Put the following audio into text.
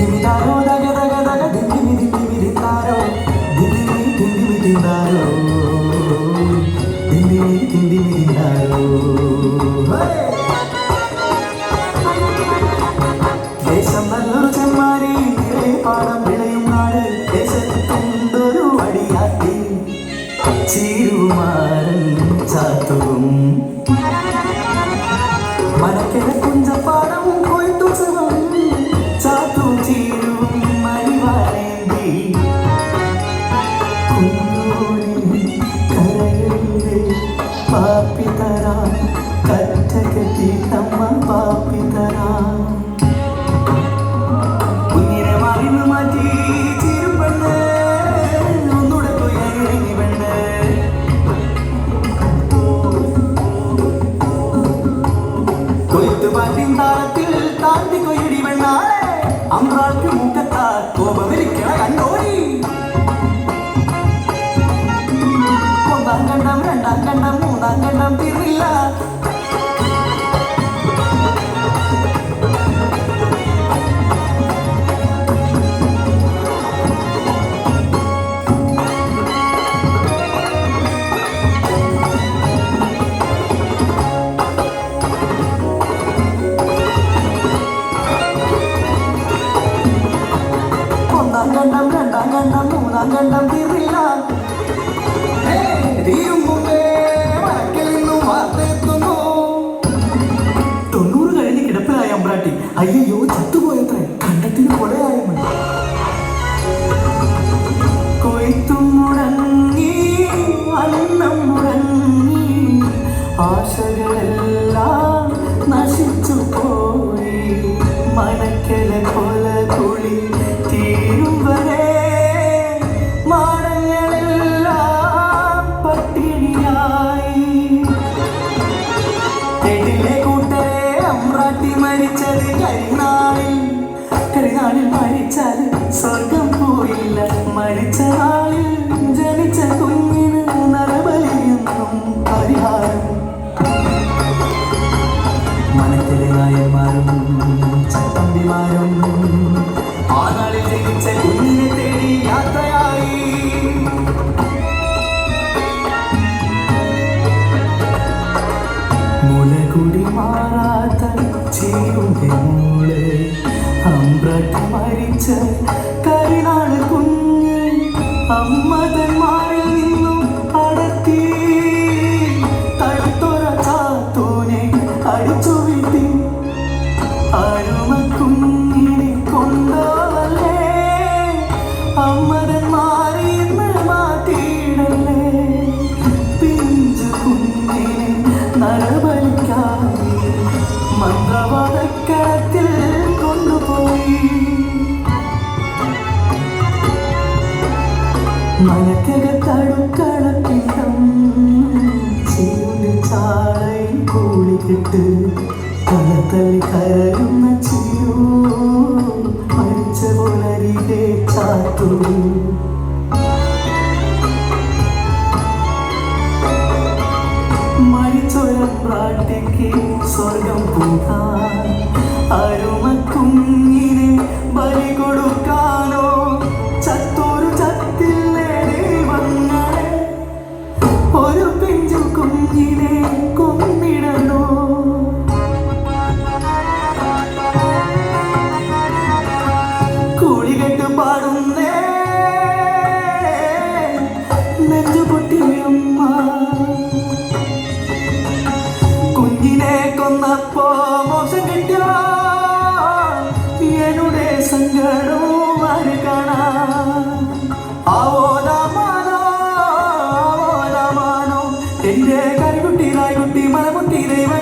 దివిదారో దగ దగ దగ దిక్కిమి దిక్కిమి దిత్తారో దిక్కిమి తిందిమి తిందారో దిందిమి తిందిమి తిందారో പെണ്ണ് ഒന്നുകൂടെ പോയി ഇറങ്ങി പെണ്ണ് കൊയ്ത്തുപാട്ടിൻ താളത്തിൽ ഒന്നാം കണ്ടം രണ്ടാം കണ്ടം മൂന്നാം കണ്ടം തീർന്നില്ല തീരും മുമ്പേ വടക്കിൽ നിന്നും വാർത്തെത്തുന്നു. തൊണ്ണൂറ് കഴിഞ്ഞ് കിടപ്പിലായ അമ്പ്രാട്ടി അയ്യോ ചത്തുപോയത്രേ കണ്ടത്തിന് കൊലയായ മതി കൊയ്ത്തും മുടങ്ങി അന്നം മുടങ്ങി ആശകളെല്ലാം നശിച്ചു പോയി മണക്കലെ പോലെ കുളി എടിലെ കൂട്ടരെ അമ്രാട്ടി മരിച്ചത് കരിനാളിൽ. കരിനാളിൽ മരിച്ചാൽ സ്വർഗം പോയില്ല. മരിച്ച നാളിൽ ജനിച്ച കുഞ്ഞിന് നരബലിയെന്നും പരിഹാരം. മനത്തിലെ നായന്മാരും ചട്ടമ്പിമാരും മുലകുടി മാറാത്ത മൂൾ. അമ്പ്രട്ട് മരിച്ച കരിനാൾ കുഞ്ഞ് അമ്മതന്മാരിൽ നിന്നും അടത്തി അടിച്ചു വീട്ടി മനക്കകത്തടുക്കളപ്പിണ്ടം ചീണ്ട് ചാളയിൽ കൂളിക്കിട്ട് തലത്തള്ളി കരയുന്ന ചിരു മരിച്ച പുലരികെ ചാത്തു മരിച്ചൊരം പ്രാട്ടിക്ക് സ്വർഗം പോകാൻ അരുമക്കും നെഞ്ചുപൊട്ടിയമ്മ കുഞ്ഞിനെ കൊന്നപ്പോ മോശം കിട്ടിയ? എനുടെ സങ്കടവും ആര് കാണാം? ആവോദാമാനോ ആവോദാമാനോ എന്റെ കരികുട്ടി നായ്കുട്ടി മലമുട്ടി ദൈവം